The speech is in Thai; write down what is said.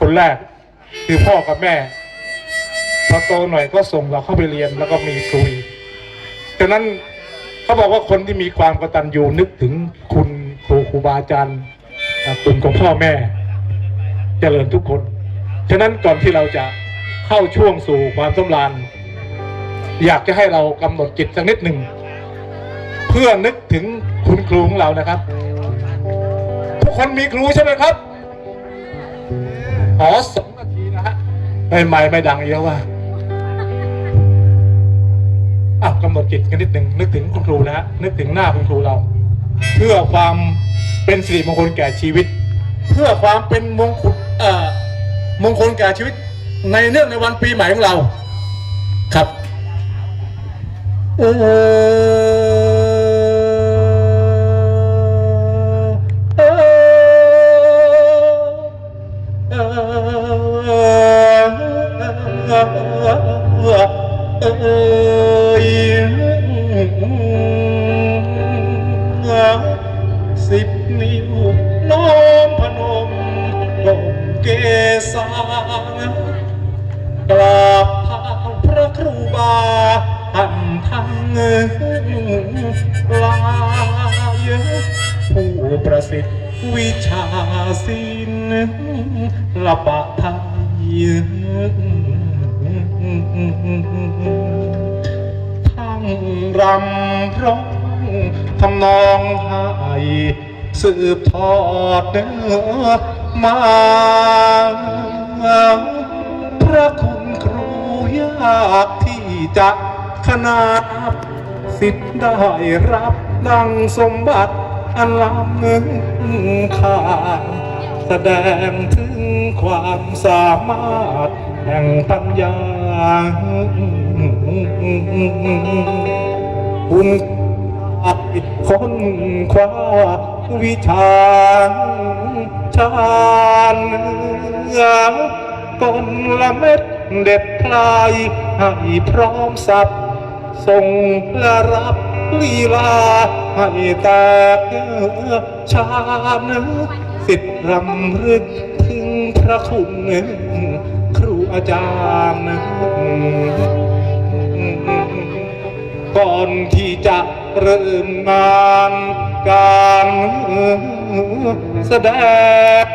คนแรกคือพ่อกับแม่พอโตหน่อยก็ส่งเราเข้าไปเรียนแล้วก็มีครูฉะนั้นเขาบอกว่าคนที่มีความกตัญญูนึกถึงคุณครูครูบาอาจารย์คุณของพ่อแม่เจริญทุกคน ฉะนั้นก่อนที่เราจะเข้าช่วงสู่ความสำราญอยากจะให้เรากำหนดจิตสักนิดหนึ่ง เพื่อนึกถึงคุณครูของเรานะครับ ทุกคนมีครูใช่ไหมครับ ขอสองนาทีนะฮะไม่ไม่ไม่ดังเยอะว่าอะกำหนดจิตกันนิดหนึ่งนึกถึงคุณครูนะฮะนึกถึงหน้าคุณครูเรา เพื่อความเป็นสิริมงคลแก่ชีวิต เพื่อความเป็นมงคลเอ่อมงคลแก่ชีวิต ในเนื่องในวันปีใหม่ของเรา ครับ เออ สิบนิ้วน้อมพนมก้มเกษากราบเท้าพระครูบาท่านทั้งหลายผู้ประสิทธิ์วิชาศิ ลปะไทยทั้งรำร้องทำนองให้สืบทอดเนื้อมาพระคุณครูยากที่จะขนาบสิทธิ์ได้รับดังสมบัติอันล้ำค่า แสดงถึงความสามารถแห่งปัญญาคุณอิดค้นคว้าวิชาชาญก้นละเม็ดเด็ดพลายให้พร้อมสับส่งและรับลีลาให้แตกชาญ สิทธิ์รำลึกถึงพระคุณครูอาจารย์ ก่อนที่จะเริ่มงานการแสดง